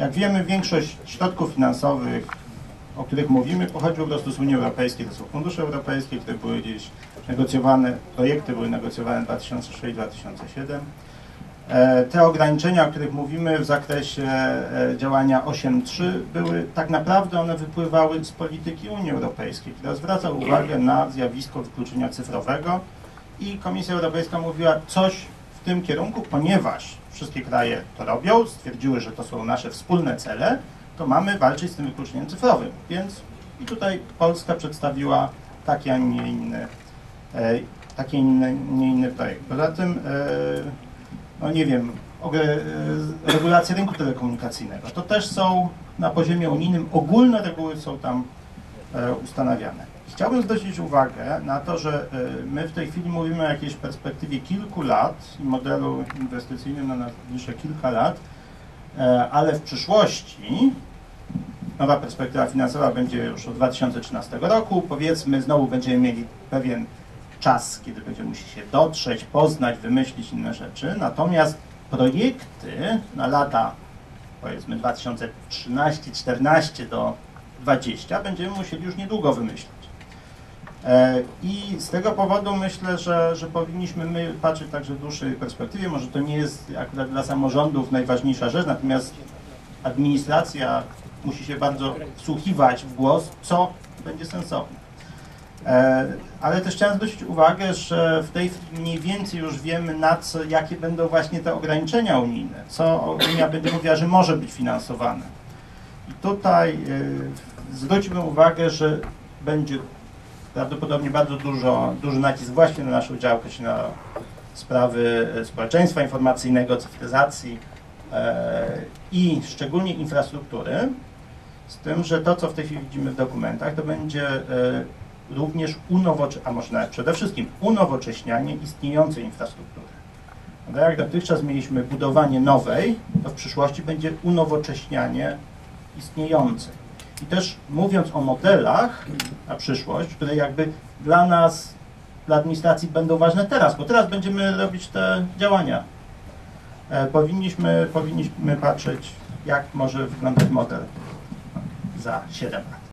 Jak wiemy, większość środków finansowych, o których mówimy, pochodzi po prostu z Unii Europejskiej. To są fundusze europejskie, które były gdzieś negocjowane, projekty były negocjowane w 2006-2007. E, Te ograniczenia, o których mówimy w zakresie e, działania 8.3 były tak naprawdę one wypływały z polityki Unii Europejskiej, która zwraca uwagę na zjawisko wykluczenia cyfrowego i Komisja Europejska mówiła coś w tym kierunku, ponieważ wszystkie kraje to robią, stwierdziły, że to są nasze wspólne cele, to mamy walczyć z tym wykluczeniem cyfrowym. Więc i tutaj Polska przedstawiła taki, a nie inny, e, taki inny, nie inny projekt. Poza tym e, no nie wiem, e, regulacje rynku telekomunikacyjnego. To też są na poziomie unijnym, ogólne reguły są tam ustanawiane. Chciałbym zwrócić uwagę na to, że e, my w tej chwili mówimy o jakiejś perspektywie kilku lat i modelu inwestycyjnym na najbliższe kilka lat, e, ale w przyszłości nowa perspektywa finansowa będzie już od 2013 roku. Powiedzmy, znowu będziemy mieli pewien czas, kiedy będziemy musieli się dotrzeć, poznać, wymyślić inne rzeczy. Natomiast projekty na lata powiedzmy 2013-14 do 20 będziemy musieli już niedługo wymyślić. E, I z tego powodu myślę, że, że powinniśmy my patrzeć także w dłuższej perspektywie. Może to nie jest akurat dla samorządów najważniejsza rzecz, natomiast administracja musi się bardzo wsłuchiwać w głos, co będzie sensowne. E, Ale też chciałem zwrócić uwagę, że w tej chwili mniej więcej już wiemy, na co, jakie będą właśnie te ograniczenia unijne, co Unia będzie mówiła, że może być finansowane. I tutaj e, zwróćmy uwagę, że będzie prawdopodobnie bardzo dużo, duży nacisk właśnie na naszą działkę, czy na sprawy e, społeczeństwa informacyjnego, cyfryzacji e, i szczególnie infrastruktury, z tym, że to, co w tej chwili widzimy w dokumentach, to będzie również unowocześnianie, a może nawet przede wszystkim unowocześnianie istniejącej infrastruktury. No, jak dotychczas mieliśmy budowanie nowej, to w przyszłości będzie unowocześnianie istniejącej. I też mówiąc o modelach na przyszłość, które jakby dla nas, dla administracji będą ważne teraz, bo teraz będziemy robić te działania. E, powinniśmy, powinniśmy patrzeć, jak może wyglądać model za 7 lat.